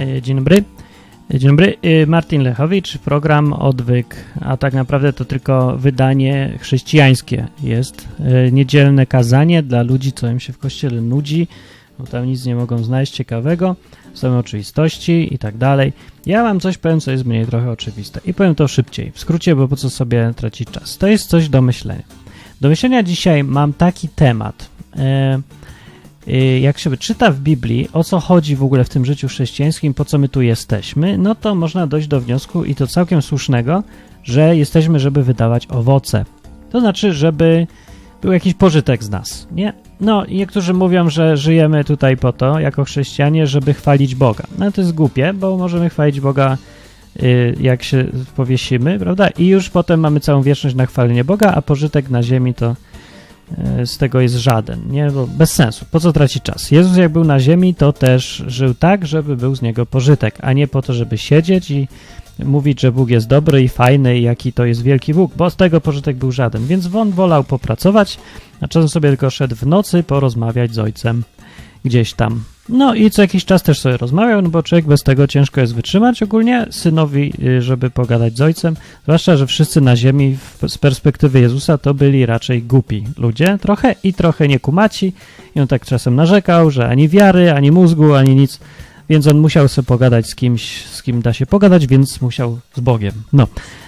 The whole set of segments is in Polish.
E, Dzień dobry. E, Dzień dobry, E, Martin Lechowicz, program Odwyk, a tak naprawdę to tylko wydanie chrześcijańskie jest. Niedzielne kazanie dla ludzi, co im się w kościele nudzi, bo tam nic nie mogą znaleźć ciekawego, same oczywistości i tak dalej. Ja mam coś, powiem, co jest mniej trochę oczywiste i powiem to szybciej, w skrócie, bo po co sobie tracić czas. To jest coś do myślenia. Do myślenia dzisiaj mam taki temat. E, y, jak się czyta w Biblii, o co chodzi w ogóle w tym życiu chrześcijańskim, po co my tu jesteśmy, no to można dojść do wniosku i to całkiem słusznego, że jesteśmy, żeby wydawać owoce. To znaczy, żeby był jakiś pożytek z nas, nie? No, niektórzy mówią, że żyjemy tutaj po to, jako chrześcijanie, żeby chwalić Boga. No to jest głupie, bo możemy chwalić Boga, y, jak się powiesimy, prawda? I już potem mamy całą wieczność na chwalenie Boga, a pożytek na ziemi to y, z tego jest żaden, nie? Bo bez sensu. Po co tracić czas? Jezus jak był na ziemi, to też żył tak, żeby był z niego pożytek, a nie po to, żeby siedzieć i mówić, że Bóg jest dobry i fajny i jaki to jest wielki Bóg, bo z tego pożytek był żaden. Więc on wolał popracować, a czasem sobie tylko szedł w nocy porozmawiać z ojcem gdzieś tam. No i co jakiś czas też sobie rozmawiał, no bo człowiek bez tego ciężko jest wytrzymać. Ogólnie synowi, y, żeby pogadać z ojcem, zwłaszcza, że wszyscy na ziemi z perspektywy Jezusa to byli raczej głupi ludzie, trochę i trochę niekumaci. I on tak czasem narzekał, że ani wiary, ani mózgu, ani nic. Więc on musiał sobie pogadać z kimś, z kim da się pogadać, więc musiał z Bogiem. No,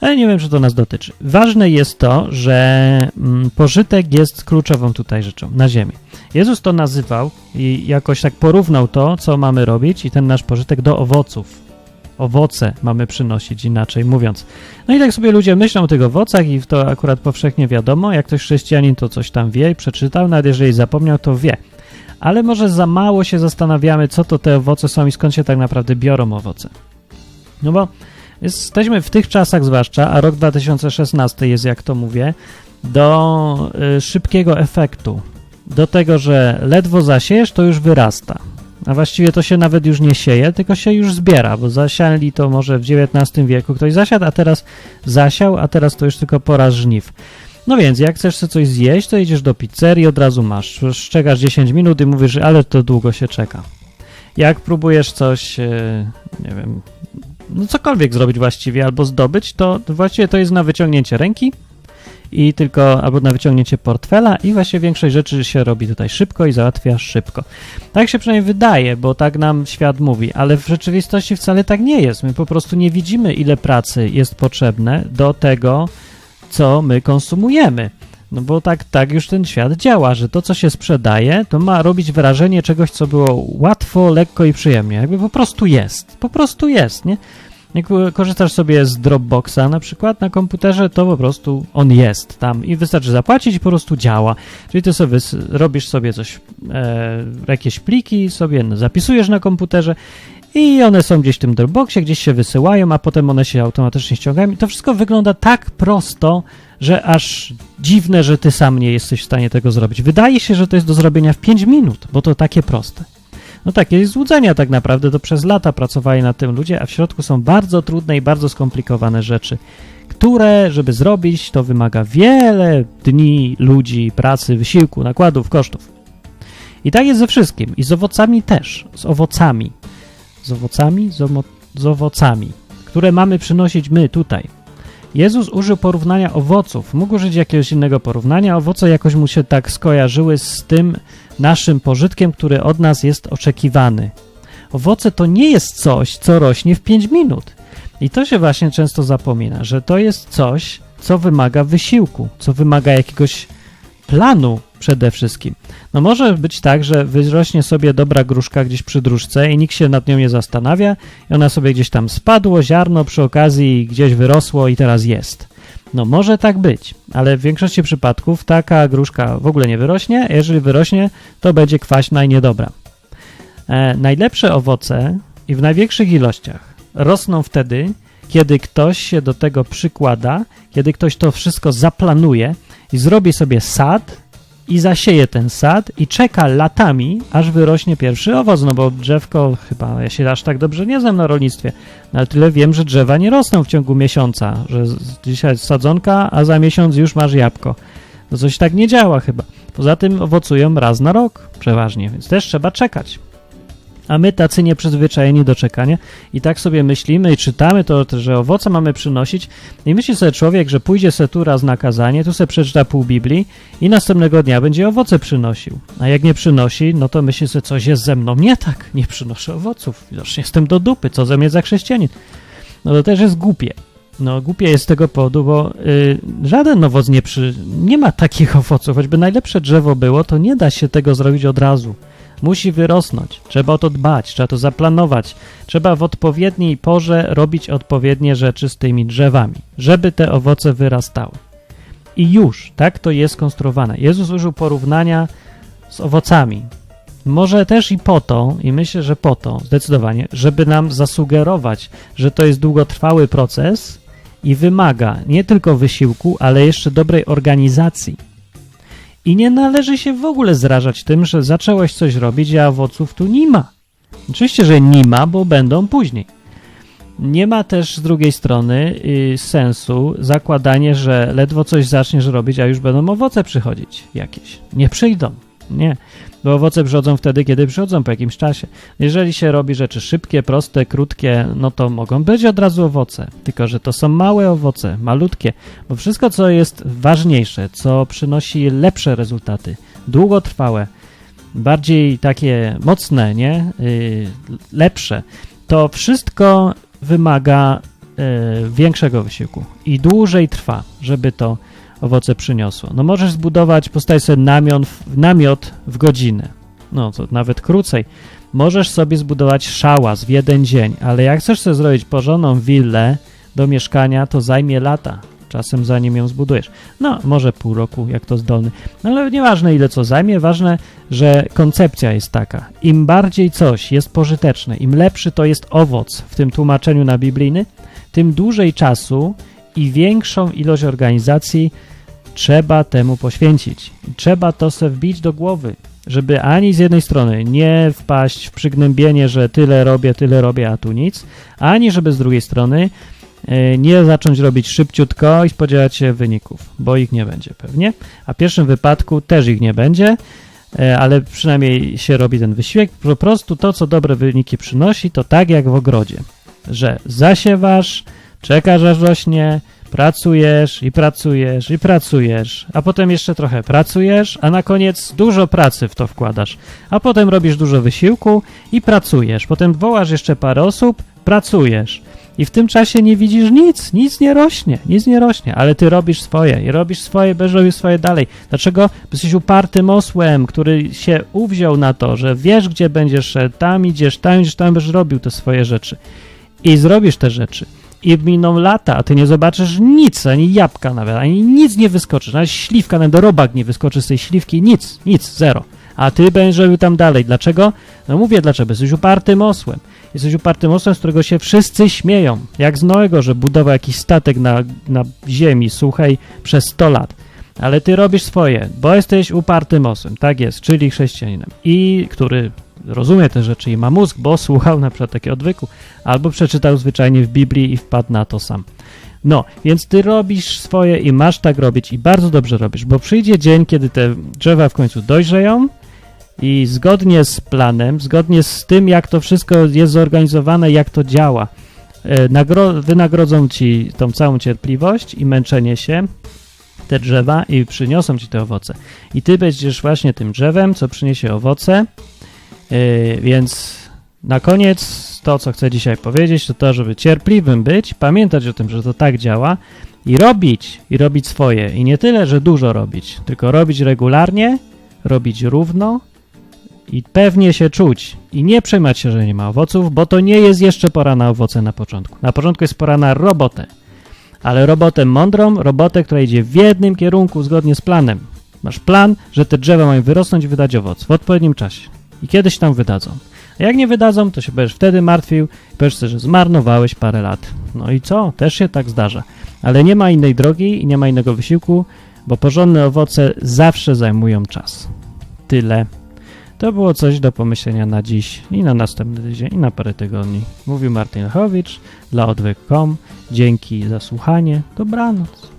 ale nie wiem, czy to nas dotyczy. Ważne jest to, że mm, pożytek jest kluczową tutaj rzeczą na ziemi. Jezus to nazywał i jakoś tak porównał to, co mamy robić i ten nasz pożytek do owoców. Owoce mamy przynosić, inaczej mówiąc. No i tak sobie ludzie myślą o tych owocach i to akurat powszechnie wiadomo. Jak ktoś chrześcijanin to coś tam wie i przeczytał, nawet jeżeli zapomniał, to wie. Ale może za mało się zastanawiamy, co to te owoce są i skąd się tak naprawdę biorą owoce. No bo jesteśmy w tych czasach zwłaszcza, a rok 2016 jest, jak to mówię, do y, szybkiego efektu. Do tego, że ledwo zasiejesz, to już wyrasta. A właściwie to się nawet już nie sieje, tylko się już zbiera, bo zasiali to może w XIX wieku ktoś zasiadł, a teraz zasiał, a teraz to już tylko pora żniw. No więc, jak chcesz sobie coś zjeść, to idziesz do pizzerii, od razu masz. Czekasz 10 minut i mówisz, ale to długo się czeka. Jak próbujesz coś, e, nie wiem, no cokolwiek zrobić właściwie, albo zdobyć, to właściwie to jest na wyciągnięcie ręki i tylko, albo na wyciągnięcie portfela i właśnie większość rzeczy się robi tutaj szybko i załatwia szybko. Tak się przynajmniej wydaje, bo tak nam świat mówi, ale w rzeczywistości wcale tak nie jest. My po prostu nie widzimy, ile pracy jest potrzebne do tego, co my konsumujemy. No bo tak, tak już ten świat działa, że to, co się sprzedaje, to ma robić wrażenie czegoś, co było łatwo, lekko i przyjemnie. Jakby po prostu jest. Po prostu jest, nie? Jak korzystasz sobie z Dropboxa na przykład na komputerze, to po prostu on jest tam i wystarczy zapłacić i po prostu działa. Czyli ty sobie robisz sobie coś, e, jakieś pliki sobie zapisujesz na komputerze i one są gdzieś w tym Dropboxie, gdzieś się wysyłają, a potem one się automatycznie ściągają i to wszystko wygląda tak prosto, że aż dziwne, że ty sam nie jesteś w stanie tego zrobić. Wydaje się, że to jest do zrobienia w 5 minut, bo to takie proste. No takie złudzenia tak naprawdę, to przez lata pracowali nad tym ludzie, a w środku są bardzo trudne i bardzo skomplikowane rzeczy, które, żeby zrobić, to wymaga wiele dni, ludzi, pracy, wysiłku, nakładów, kosztów. I tak jest ze wszystkim. I z owocami też. Z owocami. Z owocami? Z, omo- z owocami, które mamy przynosić my tutaj. Jezus użył porównania owoców. Mógł użyć jakiegoś innego porównania. Owoce jakoś mu się tak skojarzyły z tym naszym pożytkiem, który od nas jest oczekiwany. Owoce to nie jest coś, co rośnie w 5 minut. I to się właśnie często zapomina, że to jest coś, co wymaga wysiłku, co wymaga jakiegoś planu przede wszystkim. No może być tak, że wyrośnie sobie dobra gruszka gdzieś przy dróżce i nikt się nad nią nie zastanawia i ona sobie gdzieś tam spadło, ziarno przy okazji gdzieś wyrosło i teraz jest. No może tak być, ale w większości przypadków taka gruszka w ogóle nie wyrośnie, a jeżeli wyrośnie, to będzie kwaśna i niedobra. E, najlepsze owoce i w największych ilościach rosną wtedy, kiedy ktoś się do tego przykłada, kiedy ktoś to wszystko zaplanuje i zrobi sobie sad i zasieje ten sad i czeka latami, aż wyrośnie pierwszy owoc, no bo drzewko, chyba ja się aż tak dobrze nie znam na rolnictwie, no ale tyle wiem, że drzewa nie rosną w ciągu miesiąca, że dzisiaj sadzonka, a za miesiąc już masz jabłko. No coś tak nie działa chyba. Poza tym owocują raz na rok przeważnie, więc też trzeba czekać. A my tacy nieprzyzwyczajeni do czekania. I tak sobie myślimy i czytamy to, że owoce mamy przynosić. I myśli sobie człowiek, że pójdzie se tu raz na kazanie, tu se przeczyta pół Biblii i następnego dnia będzie owoce przynosił. A jak nie przynosi, no to myśli sobie, coś jest ze mną nie tak, nie przynoszę owoców, widocznie jestem do dupy, co ze mnie za chrześcijanin. No to też jest głupie. No głupie jest z tego powodu, bo y, żaden owoc nie przy... nie ma takich owoców, choćby najlepsze drzewo było, to nie da się tego zrobić od razu musi wyrosnąć. Trzeba o to dbać, trzeba to zaplanować. Trzeba w odpowiedniej porze robić odpowiednie rzeczy z tymi drzewami, żeby te owoce wyrastały. I już, tak to jest konstruowane. Jezus użył porównania z owocami. Może też i po to, i myślę, że po to, zdecydowanie, żeby nam zasugerować, że to jest długotrwały proces i wymaga nie tylko wysiłku, ale jeszcze dobrej organizacji i nie należy się w ogóle zrażać tym, że zacząłeś coś robić, a owoców tu nie ma. Oczywiście, że nie ma, bo będą później. Nie ma też z drugiej strony y, sensu zakładanie, że ledwo coś zaczniesz robić, a już będą owoce przychodzić jakieś. Nie przyjdą. Nie. Bo owoce przychodzą wtedy, kiedy przychodzą po jakimś czasie. Jeżeli się robi rzeczy szybkie, proste, krótkie, no to mogą być od razu owoce. Tylko, że to są małe owoce, malutkie. Bo wszystko, co jest ważniejsze, co przynosi lepsze rezultaty, długotrwałe, bardziej takie mocne, nie? Yy, lepsze, to wszystko wymaga yy, większego wysiłku i dłużej trwa, żeby to owoce przyniosło. No możesz zbudować, postawić sobie namiot, namiot w godzinę, no to nawet krócej. Możesz sobie zbudować szałas w jeden dzień, ale jak chcesz sobie zrobić porządną willę do mieszkania, to zajmie lata, czasem zanim ją zbudujesz. No, może pół roku, jak to zdolny. No, ale nieważne ile co zajmie, ważne, że koncepcja jest taka. Im bardziej coś jest pożyteczne, im lepszy to jest owoc w tym tłumaczeniu na biblijny, tym dłużej czasu i większą ilość organizacji trzeba temu poświęcić. Trzeba to sobie wbić do głowy, żeby ani z jednej strony nie wpaść w przygnębienie, że tyle robię, tyle robię, a tu nic, ani żeby z drugiej strony e, nie zacząć robić szybciutko i spodziewać się wyników, bo ich nie będzie pewnie, a w pierwszym wypadku też ich nie będzie, e, ale przynajmniej się robi ten wysiłek. Po prostu to, co dobre wyniki przynosi, to tak jak w ogrodzie, że zasiewasz, czekasz aż rośnie, Pracujesz i pracujesz i pracujesz, a potem jeszcze trochę pracujesz, a na koniec dużo pracy w to wkładasz, a potem robisz dużo wysiłku i pracujesz. Potem wołasz jeszcze parę osób, pracujesz. I w tym czasie nie widzisz nic, nic nie rośnie, nic nie rośnie, ale ty robisz swoje i robisz swoje, będziesz robił swoje dalej. Dlaczego? Jesteś upartym osłem, który się uwziął na to, że wiesz, gdzie będziesz szedł, tam idziesz, tam idziesz, tam będziesz robił te swoje rzeczy. I zrobisz te rzeczy i miną lata, a ty nie zobaczysz nic, ani jabłka nawet, ani nic nie wyskoczy, nawet śliwka, nawet robak nie wyskoczy z tej śliwki, nic, nic, zero. A ty będziesz robił tam dalej. Dlaczego? No mówię dlaczego, jesteś upartym osłem. Jesteś upartym osłem, z którego się wszyscy śmieją. Jak z Noego, że budował jakiś statek na, na ziemi suchej przez 100 lat. Ale ty robisz swoje, bo jesteś upartym osłem, tak jest, czyli chrześcijaninem. I który rozumie te rzeczy i ma mózg, bo słuchał na przykład takiego odwyku, albo przeczytał zwyczajnie w Biblii i wpadł na to sam. No, więc ty robisz swoje i masz tak robić i bardzo dobrze robisz, bo przyjdzie dzień, kiedy te drzewa w końcu dojrzeją i zgodnie z planem, zgodnie z tym, jak to wszystko jest zorganizowane, jak to działa, e, wynagrodzą ci tą całą cierpliwość i męczenie się, te drzewa i przyniosą ci te owoce. I ty będziesz właśnie tym drzewem, co przyniesie owoce, Yy, więc na koniec to, co chcę dzisiaj powiedzieć, to to, żeby cierpliwym być, pamiętać o tym, że to tak działa i robić, i robić swoje. I nie tyle, że dużo robić, tylko robić regularnie, robić równo i pewnie się czuć. I nie przejmować się, że nie ma owoców, bo to nie jest jeszcze pora na owoce na początku. Na początku jest pora na robotę. Ale robotę mądrą, robotę, która idzie w jednym kierunku, zgodnie z planem. Masz plan, że te drzewa mają wyrosnąć i wydać owoc w odpowiednim czasie i kiedyś tam wydadzą. A jak nie wydadzą, to się będziesz wtedy martwił i powiesz sobie, że zmarnowałeś parę lat. No i co? Też się tak zdarza. Ale nie ma innej drogi i nie ma innego wysiłku, bo porządne owoce zawsze zajmują czas. Tyle. To było coś do pomyślenia na dziś i na następny tydzień i na parę tygodni. Mówił Martin Lechowicz dla odwyk.com. Dzięki za słuchanie. Dobranoc.